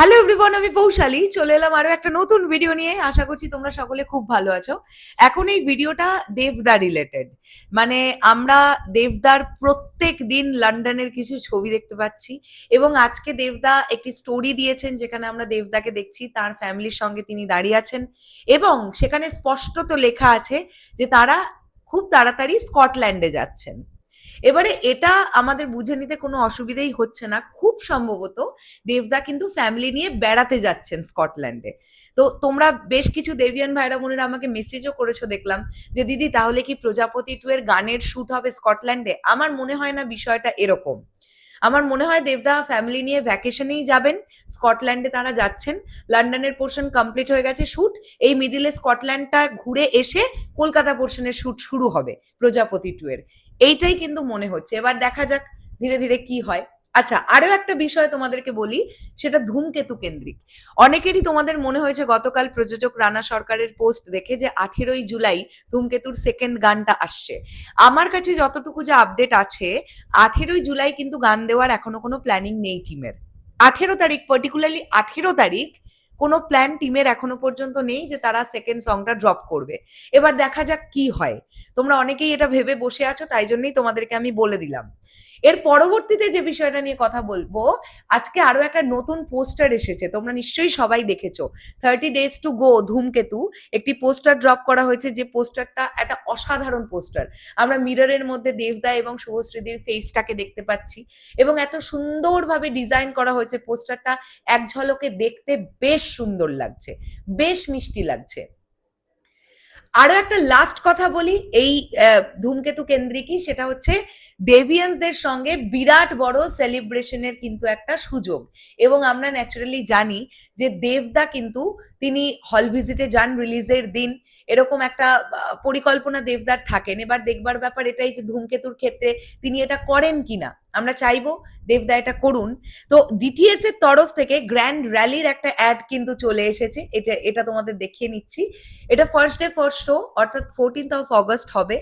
Hello everyone আমি পৌশালী। চলে এলাম আরও একটা নতুন ভিডিও নিয়ে। আশা করছি তোমরা সকলে খুব ভালো আছো। এখন এই ভিডিওটা দেবদা রিলেটেড মানে আমরা দেবদার প্রত্যেক দিন লন্ডনের কিছু ছবি দেখতে পাচ্ছি এবং আজকে দেবদা একটি স্টোরি দিয়েছেন যেখানে আমরা দেবদাকে দেখছি, তার ফ্যামিলির সঙ্গে তিনি দাঁড়িয়ে আছেন এবং সেখানে স্পষ্টত লেখা আছে যে তারা খুব তাড়াতাড়ি স্কটল্যান্ডে যাচ্ছেন। এবারে এটা আমাদের বুঝে নিতে কোনো অসুবিধেই হচ্ছে না। খুব সম্ভবত দেবদা কিন্তু ফ্যামিলি নিয়ে বেড়াতে যাচ্ছেন স্কটল্যান্ডে। তো তোমরা বেশ কিছু দেবিয়ান ভাইরা বোনেরা আমাকে মেসেজও করেছ দেখলাম যে, দিদি, তাহলে কি প্রজাপতি টু এর গানের শ্যুট হবে স্কটল্যান্ডে? আমার মনে হয় না বিষয়টা এরকম। আমার মনে হয় দেবদা ফ্যামিলি নিয়ে ভ্যাকেশনেই যাবেন, স্কটল্যান্ডে তারা যাচ্ছেন, লন্ডনের পোর্শন কমপ্লিট হয়ে গেছে শ্যুট এই মিডিলে স্কটল্যান্ডটা ঘুরে এসে কলকাতা পোর্শনের শ্যুট শুরু হবে প্রজাপতি টু এর। এইটাই কিন্তু মনে হচ্ছে। এবার দেখা যাক ধীরে ধীরে কি হয়। আচ্ছা আরও একটা বিষয় তোমাদেরকে বলি, সেটা ধূমকেতু কেন্দ্রিক। অনেকেরই তোমাদের মনে হয়েছে গতকাল প্রযোজক রানা সরকারের পোস্ট দেখে যে আঠেরোই জুলাই ধূমকেতুর সেকেন্ড গানটা আসছে। আমার কাছে যতটুকু যে আপডেট আছে, আঠেরোই জুলাই কিন্তু গান দেওয়ার এখনও কোনো প্ল্যানিং নেই টিমের আঠেরো তারিখ পার্টিকুলারলি আঠেরো তারিখ কোনো প্ল্যান টিমের এখনও পর্যন্ত নেই যে তারা সেকেন্ড সংটা ড্রপ করবে। এবার দেখা যাক কি হয়। তোমরা অনেকেই এটা ভেবে বসে আছো, তাই জন্যই তোমাদেরকে আমি বলে দিলাম। এর পরবর্তীতে যে বিষয়টা নিয়ে কথা বলব, আজকে আরও একটা নতুন পোস্টার এসেছে, তোমরা নিশ্চয়ই সবাই দেখেছ। থার্টি ডেজ টু গো ধূমকেতু, একটি পোস্টার ড্রপ করা হয়েছে যে পোস্টারটা একটা অসাধারণ পোস্টার। আমরা মিররের মধ্যে দেবদা এবং শুভশ্রীদির ফেসটাকে দেখতে পাচ্ছি এবং এত সুন্দরভাবে ডিজাইন করা হয়েছে পোস্টারটা, এক ঝলকে দেখতে বেশ সুন্দর লাগছে, বেশ মিষ্টি লাগছে। আরও একটা লাস্ট কথা বলি, এই ধূমকেতু কেন্দ্রিকই সেটা হচ্ছে দেভিয়ান্সদের সঙ্গে বিরাট বড় সেলিব্রেশনের কিন্তু একটা সুযোগ। এবং আমরা ন্যাচারালি জানি যে দেবদা কিন্তু তিনি হল ভিজিটে যান রিলিজের দিন। এরকম একটা পরিকল্পনা দেবদার থাকেন। এবার দেখবার ব্যাপার এটাই যে ধূমকেতুর ক্ষেত্রে তিনি এটা করেন কিনা। আমরা চাইব দেবদা এটা করুন। তো ডিটিএস এর তরফ থেকে গ্র্যান্ড র্যালির একটা অ্যাড কিন্তু চলে এসেছে। এটা এটা তোমাদের দেখিয়ে নিচ্ছি। এটা ফার্স্ট ডে ফার্স্ট শো অর্থাৎ ফোরটিন্থ অফ অগস্ট হবে।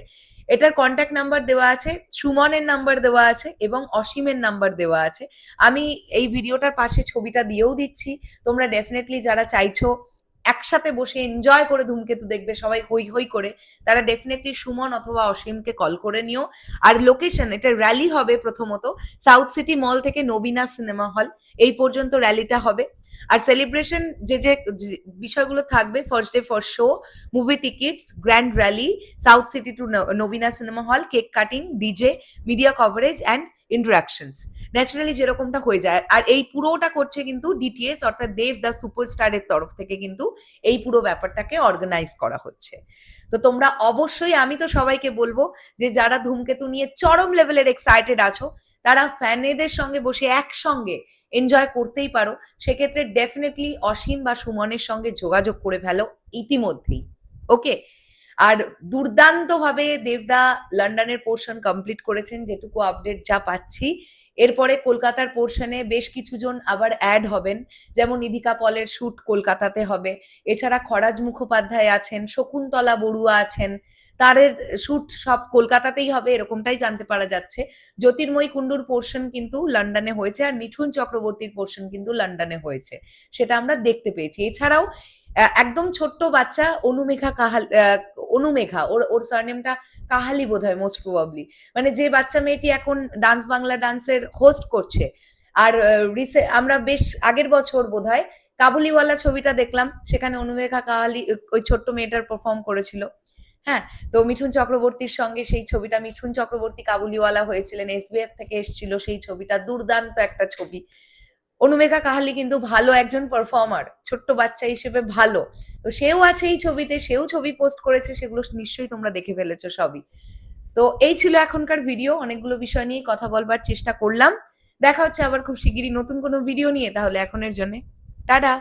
এটার কন্ট্যাক্ট নাম্বার দেওয়া আছে, সুমনের নাম্বার দেওয়া আছে এবং অসীমের নাম্বার দেওয়া আছে। আমি এই ভিডিওটার পাশে ছবিটা দিয়েও দিচ্ছি। তোমরা ডেফিনেটলি যারা চাইছো একসাথে বসে এনজয় করে ধূমকেতু দেখবে সবাই হই হই করে। তারা ডেফিনেটলি সুমন অথবা অসীমকে কল করে নিও। আর লোকেশন এটা র্যালি হবে প্রথমত সাউথ সিটি মল থেকে নবীনা সিনেমা হল এই পর্যন্ত র্যালিটা হবে। আর সেলিব্রেশন যে যে বিষয়গুলো থাকবে first day first show movie tickets grand rally South City to Nabina cinema hall cake cutting DJ media coverage and interactions naturally যেরকমটা হয়ে যায়, আর এই পুরোটা করছে কিন্তু ডিটিএস অর্থাৎ দেব দ্য সুপারস্টারের তরফ থেকে কিন্তু এই পুরো ব্যাপারটাকে অর্গানাইজ করা হচ্ছে। তো তোমরা অবশ্যই, আমি তো সবাইকে বলব যে যারা ধূমকেতু নিয়ে চরম লেভেলের এক্সাইটেড আছো, তারা ফ্যানেদের সঙ্গে বসে একসঙ্গে এনজয় করতেই পারো। সেক্ষেত্রে ডেফিনেটলি অসীম বা সুমনের সঙ্গে যোগাযোগ করে ফেলো ইতিমধ্যেই। ওকে আর দুর্দান্তভাবে দেবদা লন্ডনের পোর্শন কমপ্লিট করেছেন, যেটুকু আপডেট যা পাচ্ছি। এরপরে কলকাতার পোর্শনে বেশ কিছুজন আবার অ্যাড হবেন, যেমন নিধিকা পলের শ্যুট কলকাতাতে হবে। এছাড়া খরাজ মুখোপাধ্যায় আছেন, শকুন্তলা বড়ুয়া আছেন তারের শুট সব কলকাতাতেই হবে, এরকমটাই জানতে পারা যাচ্ছে। জ্যোতির্ময়ী কুণ্ডুর পোর্শন কিন্তু লন্ডনে হয়েছে আর মিঠুন চক্রবর্তীর পোর্শন কিন্তু লন্ডনে হয়েছে। সেটা আমরা দেখতে পেয়েছি। এছাড়াও একদম ছোট্ট বাচ্চা অনুমেঘা কাহাল অনুমেঘা, ওর ওর সারনেমটা কাহালি বোধ হয় মোস্ট প্রবাবলি মানে যে বাচ্চা মেয়েটি এখন ডান্স বাংলা ডান্সের হোস্ট করছে। আর রিসে আমরা বেশ আগের বছর বোধ হয় কাবুলিওয়ালা ছবিটা দেখলাম, সেখানে অনুমেঘা কাহালি, ওই ছোট্ট মেয়েটার পারফর্ম করেছিল। হ্যাঁ তো মিঠুন চক্রবর্তীর সঙ্গে সেই ছবিটা, মিঠুন চক্রবর্তী কাবুলিওয়ালা হয়েছিলেন এসবিএফ থেকে এসেছিল সেই ছবিটা, দুর্দান্ত একটা ছবি। অনুমেঘা কাহালি কিন্তু ভালো একজন পারফর্মার ছোট্ট বাচ্চা হিসেবে ভালো। তো সেও আছে এই ছবিতে, সেও ছবি পোস্ট করেছে, সেগুলো নিশ্চয়ই তোমরা দেখে ফেলেছো সবই। তো এই ছিল এখনকার ভিডিও অনেকগুলো বিষয় নিয়ে কথা বলবার চেষ্টা করলাম। দেখা হচ্ছে আবার খুব শিগগিরই নতুন কোনো ভিডিও নিয়ে, তাহলে এখনের জন্য। টাটা!